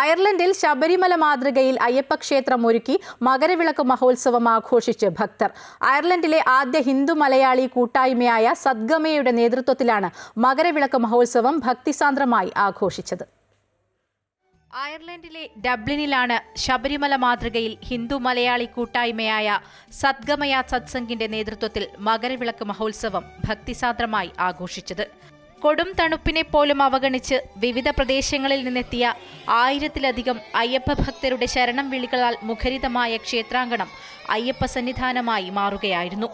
അയർലൻഡിൽ ശബരിമല മാതൃകയിൽ അയ്യപ്പക്ഷേത്രം ഒരുക്കി മകരവിളക്ക് മഹോത്സവം ആഘോഷിച്ച് ഭക്തർ. അയർലൻഡിലെ ആദ്യ ഹിന്ദു മലയാളി കൂട്ടായ്മയായ സദ്ഗമയുടെ നേതൃത്വത്തിലാണ് മകരവിളക്ക് മഹോത്സവം ഭക്തിസാന്ദ്രമായി ആഘോഷിച്ചത്. അയർലൻഡിലെ ഡബ്ലിനിലാണ് ശബരിമല മാതൃകയിൽ ഹിന്ദു മലയാളി കൂട്ടായ്മയായ സദ്ഗമയ സത്സംഗിന്റെ നേതൃത്വത്തിൽ മകരവിളക്ക് മഹോത്സവം ഭക്തിസാന്ദ്രമായി ആഘോഷിച്ചത്. കൊടും തണുപ്പിനെ പോലും അവഗണിച്ച് വിവിധ പ്രദേശങ്ങളിൽ നിന്നെത്തിയ ആയിരത്തിലധികം അയ്യപ്പ ഭക്തരുടെ ശരണം വിളികളാൽ മുഖരിതമായ ക്ഷേത്രാങ്കണം അയ്യപ്പ സന്നിധാനമായി മാറുകയായിരുന്നു.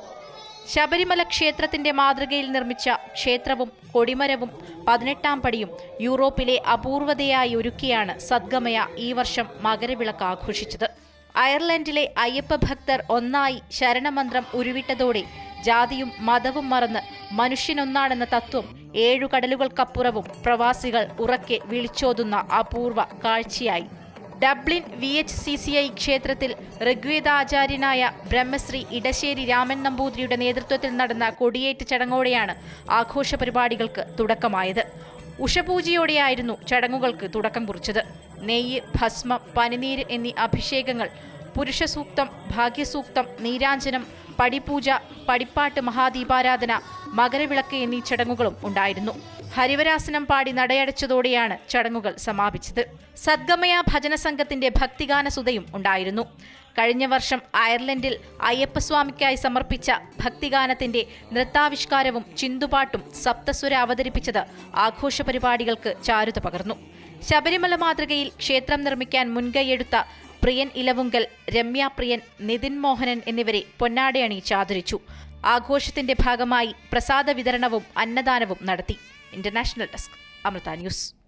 ശബരിമല ക്ഷേത്രത്തിന്റെ മാതൃകയിൽ നിർമ്മിച്ച ക്ഷേത്രവും കൊടിമരവും പതിനെട്ടാം പടിയും യൂറോപ്പിലെ അപൂർവതയായി ഒരുക്കിയാണ് സദ്ഗമയ ഈ വർഷം മകരവിളക്ക് ആഘോഷിച്ചത്. അയർലൻഡിലെ അയ്യപ്പ ഭക്തർ ഒന്നായി ശരണമന്ത്രം ഉരുവിട്ടതോടെ ജാതിയും മതവും മറന്ന് മനുഷ്യനൊന്നാണെന്ന തത്വം ഏഴു കടലുകൾക്കപ്പുറവും പ്രവാസികൾ ഉറക്കെ വിളിച്ചോതുന്ന അപൂർവ കാഴ്ചയായി. Dublin V H C C I ക്ഷേത്രത്തിൽ ഋഗ്വേദാചാര്യനായ ബ്രഹ്മശ്രീ ഇടശ്ശേരി രാമൻ നമ്പൂതിരിയുടെ നേതൃത്വത്തിൽ നടന്ന കൊടിയേറ്റ് ചടങ്ങോടെയാണ് ആഘോഷ പരിപാടികൾക്ക് തുടക്കമായത്. ഉഷപൂജയോടെയായിരുന്നു ചടങ്ങുകൾക്ക് തുടക്കം കുറിച്ചത്. നെയ്യ് ഭസ്മം പനിനീര് എന്നീ അഭിഷേകങ്ങൾ പുരുഷസൂക്തം ഭാഗ്യസൂക്തം നീരാഞ്ജനം പടിപൂജ പടിപ്പാട്ട് മഹാദീപാരാധന മകരവിളക്ക് എന്നീ ചടങ്ങുകളും ഉണ്ടായിരുന്നു. ഹരിവരാസനം പാടി നടയടച്ചതോടെയാണ് ചടങ്ങുകൾ സമാപിച്ചത്. സദ്ഗമയ ഭജന സംഘത്തിന്റെ ഭക്തിഗാന സുതയും ഉണ്ടായിരുന്നു. കഴിഞ്ഞ വർഷം അയർലൻഡിൽ അയ്യപ്പസ്വാമിക്കായി സമർപ്പിച്ച ഭക്തിഗാനത്തിന്റെ നൃത്താവിഷ്കാരവും ചിന്തുപാട്ടും സപ്തസ്വര അവതരിപ്പിച്ചത് ആഘോഷ പരിപാടികൾക്ക് ചാരുത പകർന്നു. ശബരിമല മാതൃകയിൽ ക്ഷേത്രം നിർമ്മിക്കാൻ മുൻകൈയെടുത്ത പ്രിയൻ ഇലവുങ്കൽ രമ്യ പ്രിയൻ നിതിൻ മോഹനൻ എന്നിവരെ പൊന്നാടയണിയിച്ച് ആദരിച്ചു ആഘോഷത്തിന്റെ ഭാഗമായി പ്രസാദ വിതരണവും അന്നദാനവും നടത്തി. International desk Amrita news.